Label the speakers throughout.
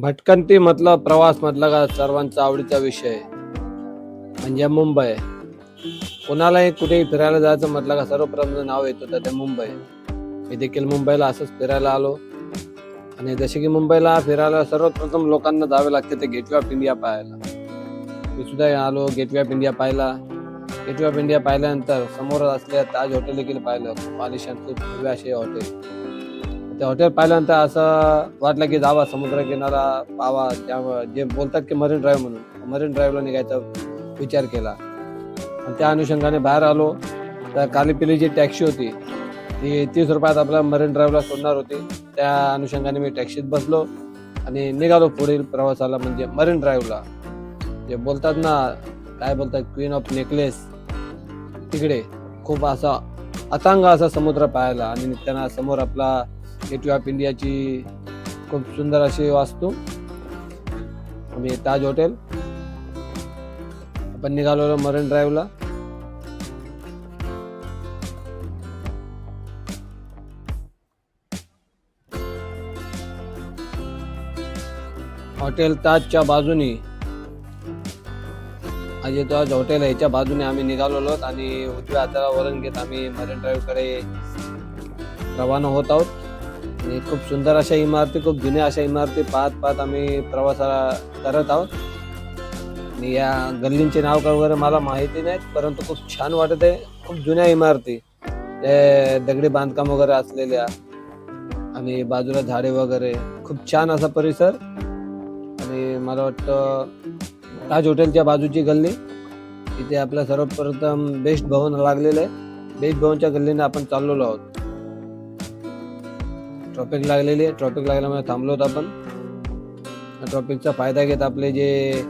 Speaker 1: भटकंती म्हटलं प्रवास म्हटलं का सर्वांचा आवडीचा विषय? म्हणजे मुंबई. कोणालाही कुठेही फिरायला जायचं म्हटलं का सर्वप्रथम नाव येतं तर ते मुंबई. मी देखील मुंबईला असंच फिरायला आलो. आणि जसे की मुंबईला फिरायला सर्वप्रथम लोकांना जावे लागते ते गेटवे ऑफ इंडिया पाहायला. मी सुद्धा आलो गेटवे ऑफ इंडिया पाहिला गेटवे ऑफ इंडिया पाहिल्यानंतर समोर असलेल्या ताज हॉटेल देखील पाहिलं. खूप आलिशान खूप भव्य असे हॉटेल त्या हॉटेल पाहिल्यानंतर असं वाटलं की जावा समुद्र किनारा पावा. त्या जे बोलतात की मरीन ड्राईव्ह म्हणून मरीन ड्राईव्हला निघायचा विचार केला. आणि त्या अनुषंगाने बाहेर आलो. तर कालीपिली जी टॅक्सी होती ती तीस रुपयात आपल्या मरीन ड्राईव्हला सोडणार होती. त्या अनुषंगाने मी टॅक्सीत बसलो आणि निघालो पुढील प्रवासाला म्हणजे मरीन ड्राईव्हला जे बोलतात ना काय बोलतात क्वीन ऑफ नेकलेस तिकडे खूप असा अतांग असा समुद्र पाहायला आणि त्यांना समोर आपला गेटवे ऑफ इंडियाची खूप सुंदर अशी वास्तू. आणि ताज हॉटेल आपण निघालो मरीन ड्राईव्हला हॉटेल ताजच्या बाजूनी. अजय ताज हॉटेल आहे, याच्या बाजूने आम्ही निघालेलो आहोत आणि उजव्या हाताला वरण घेत आम्ही मरीन ड्राईव्हकडे रवाना होत आहोत. आणि खूप सुंदर अशा इमारती खूप जुन्या अशा इमारती पाहत पाहत आम्ही प्रवासाला करत आहोत. आणि या गल्लींचे नाव काय वगैरे मला माहिती नाहीत परंतु खूप छान वाटत आहे. खूप जुन्या इमारती ते दगडी बांधकाम वगैरे असलेल्या आणि बाजूला झाडे वगैरे. खूप छान असा परिसर. आणि मला वाटतं ताज हॉटेलच्या बाजूची गल्ली. इथे आपलं सर्वप्रथम बेस्ट भवन लागलेलं आहे. बेस्ट भवनच्या गल्लीने आपण चाललेलो आहोत. ट्रॉफिक लागलेली आहे. ट्रॉफिक लागल्यामुळे थांबलो होतो आपण. ट्रॉफिकचा फायदा घेत आपले जे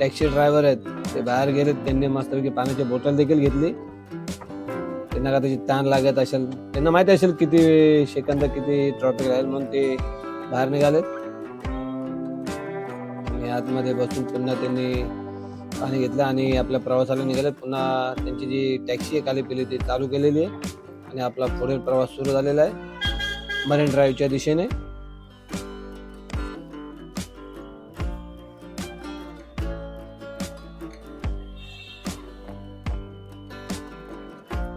Speaker 1: टॅक्सी ड्रायव्हर आहेत ते बाहेर गेलेत. त्यांनी मस्तपैकी पाण्याची बॉटल देखील घेतली. त्यांना का त्याची ताण लागत असेल त्यांना माहिती असेल किती सेकंद किती ट्रॉफिक राहील म्हणून ते बाहेर निघालेत. आणि आतमध्ये बसून पुन्हा त्यांनी पाणी घेतलं आणि आपल्या प्रवासाला निघाले पुन्हा त्यांची जी टॅक्सी आहे खाली पिली ती चालू केलेली आहे. आणि आपला पुढील प्रवास सुरू झालेला आहे. मरीन ड्राईव्हच्या दिशेने.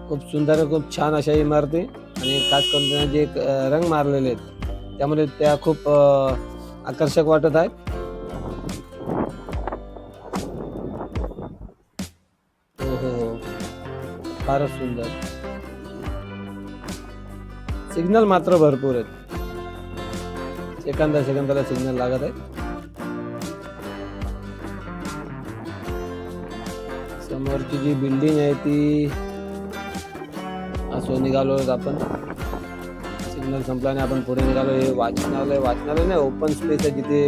Speaker 1: खूप सुंदर खूप छान अशा इमारती आणि खास करून जे रंग मारलेले आहेत त्यामुळे त्या खूप आकर्षक वाटत आहेत. हो हो हो. फारच सुंदर. सिग्नल मात्र भरपूर आहेत. सेकंदा सेकंदाला सिग्नल लागत आहे. समोरची जी बिल्डिंग आहे ती असं निघालो आपण. सिग्नल संपल्याने आपण पुढे निघालो. हे वाचनालय वाचनालय नाही ओपन स्पेस आहे जिथे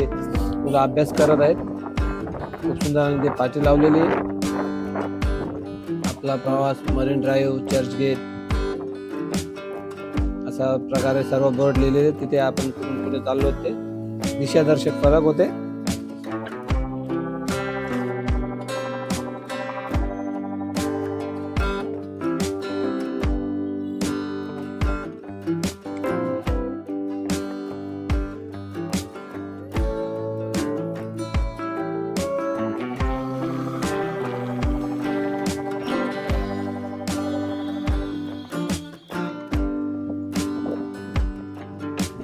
Speaker 1: मुलं अभ्यास करत आहेत. खूप सुंदर आणि ते पाठी लावलेली आहे. आपला प्रवास मरीन ड्राईव्ह चर्चगेट अशा प्रकारे सर्व बोर्ड लिहिलेले तिथे आपण कुठून पुढे चाललो होते. दिशादर्शक फरक होते.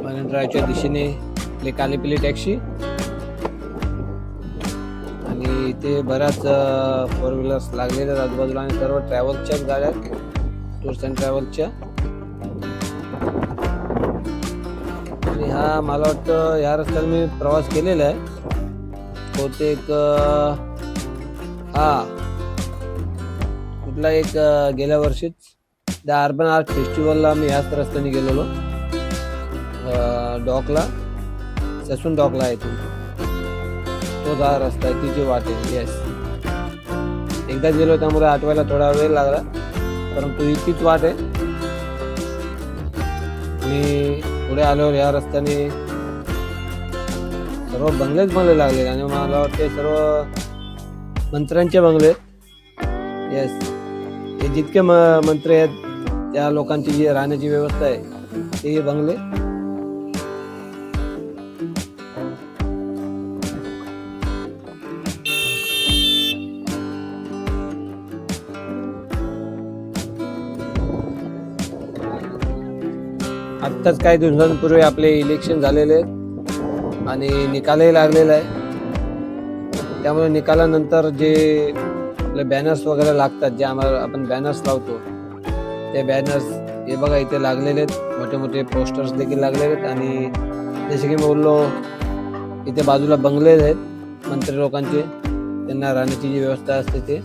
Speaker 1: मरीन दिशेने आपली कालीपिली टॅक्सी. आणि इथे बऱ्याच फोर व्हीलर्स लागलेल्या आहेत आजूबाजूला आणि सर्व ट्रॅव्हल्सच्याच गाड्या टूर्स अँड ट्रॅव्हल्सच्या आणि हा मला वाटतं ह्या रस्त्याने मी प्रवास केलेला आहे. बहुतेक हा. कुठला एक गेल्या वर्षीच द अर्बन आर्ट फेस्टिवलला मी ह्याच रस्त्याने गेलेलो. डॉकला ससून डॉकला आहे तू. तो जा रस्ता आहे तिची वाट आहे येस एकदा गेलो त्यामुळे आठवायला थोडा वेळ लागला परंतु ही तीच वाट आहे. आणि पुढे आल्यावर या रस्त्याने सर्व बंगलेच बंगले लागले आणि मला वाटते सर्व मंत्र्यांचे बंगले. येस हे जितके म मंत्री आहेत त्या लोकांची जी राहण्याची व्यवस्था आहे ते बंगले आत्ताच काही दिवसांपूर्वी आपले इलेक्शन झालेले आहेत. आणि निकालही लागलेला आहे. त्यामुळे निकालानंतर जे आपले बॅनर्स वगैरे लागतात जे आम्हाला आपण बॅनर्स लावतो ते बॅनर्स हे बघा इथे लागलेले आहेत. मोठे मोठे पोस्टर्स देखील लागलेले आहेत. आणि जसे की मी बोललो इथे बाजूला बंगले आहेत मंत्री लोकांचे. त्यांना राहण्याची जी व्यवस्था असते ते.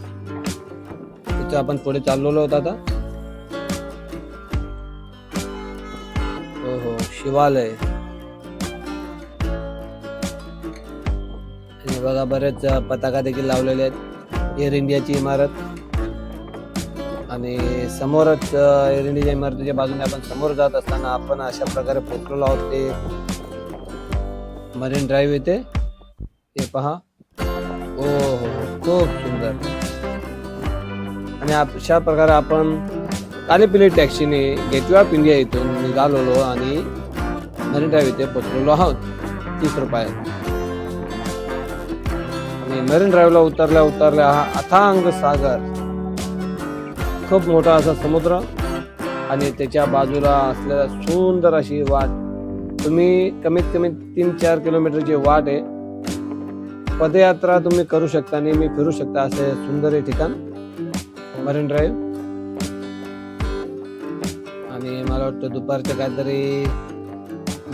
Speaker 1: तिथं आपण पुढे चाललेलो होतो आता. शिवालय. आणि बघा बरेच पताका देखील लावलेले आहेत. एअर इंडियाची इमारत. आणि समोरच एअर इंडियाच्या इमारतीच्या बाजूने आपण समोर जात असताना आपण अशा प्रकारे पोचलेलो आहोत ते मरीन ड्राईव्ह येते ते पहा. ओ हो हो. खूप सुंदर. आणि अशा प्रकारे आपण कालीपिली टॅक्सीने गेटवे ऑफ इंडिया इथून निघालेलो आणि मरीन ड्राईव्ह इथे पोचलेलो आहोत. तीस रुपयात आणि मरीन ड्राईव्हला उतरल्या उतरल्या हा अथांग सागर. खूप मोठा असा समुद्र आणि त्याच्या बाजूला असलेला सुंदर अशी वाट. तुम्ही कमीत कमी तीन चार किलोमीटरची वाट आहे. पदयात्रा तुम्ही करू शकता आणि मी फिरू शकता असे सुंदर हे ठिकाण. Marine drive. आणि मला वाटतं दुपारच्या काहीतरी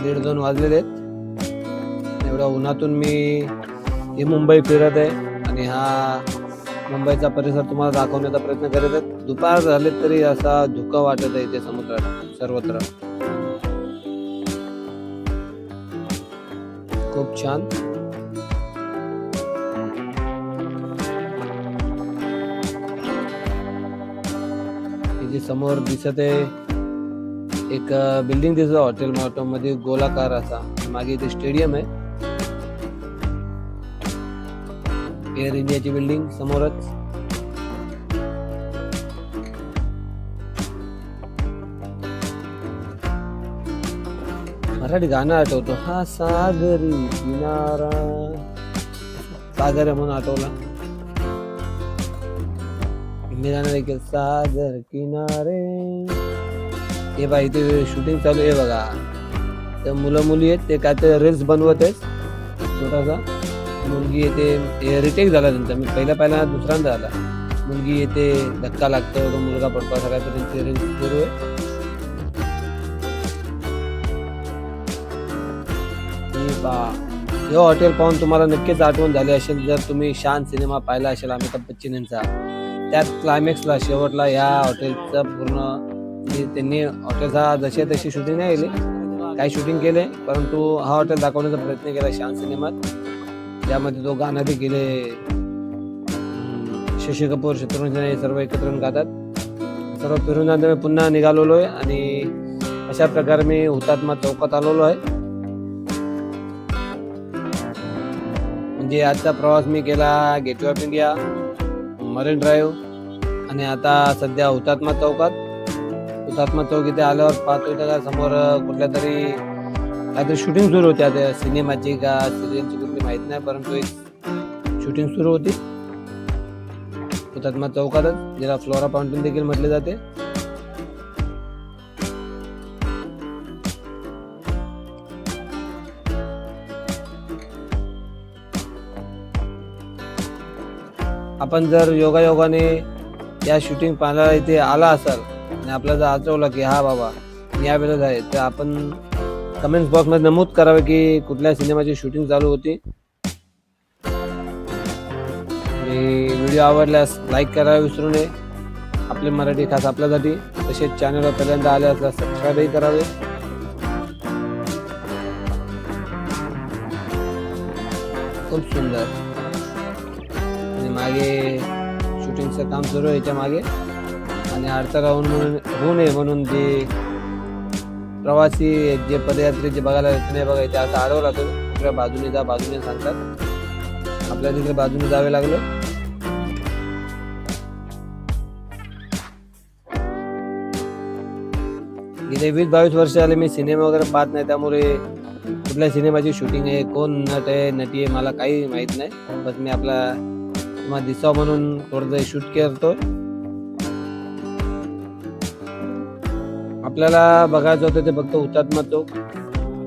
Speaker 1: दीड दोन वाजलेले आहेत. एवढ्या उन्हातून मी ही मुंबई फिरत आहे आणि हा मुंबईचा परिसर तुम्हाला दाखवण्याचा प्रयत्न करत आहे दुपार झाले तरी असा धुका वाटत आहे इथे समुद्रात सर्वत्र. खूप छान. इथे समोर दिसत आहे एक बिल्डिंग दिसत हॉटेल मॉटो मध्ये गोलाकार असा. मागे इथे स्टेडियम आहे. एअर इंडियाची बिल्डिंग समोरच. मराठी गाणं आठवतो. हा सागरी किनारा. सागर आहे म्हणून आठवला. हिंदी गाणं देखील सागर किनारे. हे बा इथे शूटिंग चालू आहे बघा. तर मुलं मुली आहेत ते काय ते रील्स बनवत आहेत. छोटासा. मुलगी येते रिटेक झाला त्यांचा. मी पहिला पहिला दुसऱ्यांदा आला. मुलगी येते धक्का लागतो तो मुलगा पडतो असं काय त्यांची रील्स सुरू आहे. हे हे हॉटेल पाहून तुम्हाला नक्कीच आठवण झाली असेल जर तुम्ही शान सिनेमा पाहिला असेल अमिताभ बच्चन यांचा. त्यात क्लायमॅक्सला शेवटला या हॉटेलचा पूर्ण म्हणजे त्यांनी हॉटेलचा जसे तशी शूटिंग नाही केली. काही शूटिंग केले परंतु हा हॉटेल दाखवण्याचा प्रयत्न केला शान सिनेमात. त्यामध्ये तो गाणं बी केले शशी कपूर शत्रुघ्न सर्व एकत्र गातात. सर्व फिरून आता मी पुन्हा निघालेलो आहे आणि अशा प्रकारे मी हुतात्मा चौकात आलेलो आहे. म्हणजे आजचा प्रवास मी केला gateway of India marine drive आणि आता सध्या हुतात्मा चौकात. हुतात्मा चौक इथे आल्यावर पाहतो इथं समोर कुठल्या तरी काहीतरी शूटिंग सुरू होती. आता सिनेमाची का सिरियलची कुठली माहीत नाही परंतु एक शूटिंग सुरू होती. हुतात्मा चौकातच ज्याला फ्लोरा फाउंटेन देखील म्हटले जाते. आपण जर योगायोगाने या शूटिंग पाहायला इथे आला असाल आणि आपल्याला जर आचवलं की हा बाबा मी या आहे. तर आपण कमेंट्स बॉक्समध्ये नमूद करावे की कुठल्या सिनेमाची शूटिंग चालू होती. आणि व्हिडिओ आवडल्यास लाईक करायला विसरू नये. आपले मराठी खास आपल्यासाठी. तसेच चॅनलवर पहिल्यांदा आले असल्यास सबस्क्राईबही करावे. खूप सुंदर. आणि मागे शूटिंगचं काम सुरू आहे याच्या मागे. आणि अडथळा राहून म्हणून होऊ नये म्हणून जे प्रवासी जे पदयात्रेचे बघायला येत नाही बघा इथे आता अडवला तो दुसऱ्या बाजूने जा बाजूने सांगतात. आपल्या तिकडे बाजूने जावे लागलं. गेले वीस बावीस वर्ष आले मी सिनेमा वगैरे पाहत नाही त्यामुळे कुठल्या सिनेमाची शूटिंग आहे कोण नट आहे नटी आहे मला काही माहीत नाही. बस मी आपला तुम्हाला दिसावं म्हणून थोडं शूट करतो आपल्याला बघायचं होतं ते फक्त हुतात्मा चौक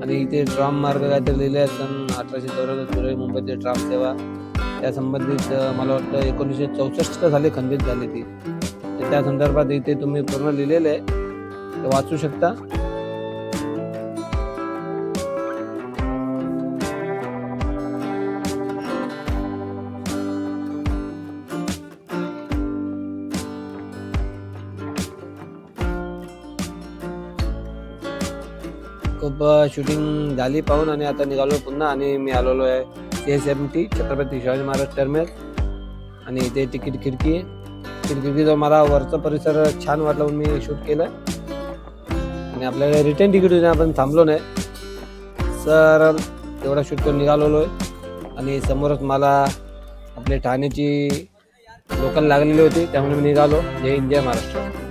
Speaker 1: आणि इथे ट्राम मार्ग काहीतरी लिहिले आहे सन अठराशे चौऱ्याहत्तर सुरळी मुंबईचे ट्राम सेवा. त्या संबंधित मला वाटतं एकोणीसशे चौसष्ट का खंडित झाली ती. तर त्या संदर्भात इथे तुम्ही पूर्ण लिहिलेलं आहे. ते वाचू शकता. खूप शूटिंग झाली पाहून आणि आता निघालो पुन्हा आणि मी आलेलो आहे C S M T Chhatrapati Shivaji Maharaj terminal आणि इथे तिकीट खिडकी आहे. तिकीट खिडकीचा मला वरचा परिसर छान वाटला म्हणून मी शूट केलं. आणि आपल्याकडे रिटर्न तिकीट होते आपण थांबलो नाही. सर तेवढा शूट करून निघालेलो आहे. आणि समोरच मला आपले ठाण्याची लोकल लागलेली होती त्यामुळे मी निघालो. जय हिंद जय महाराष्ट्र.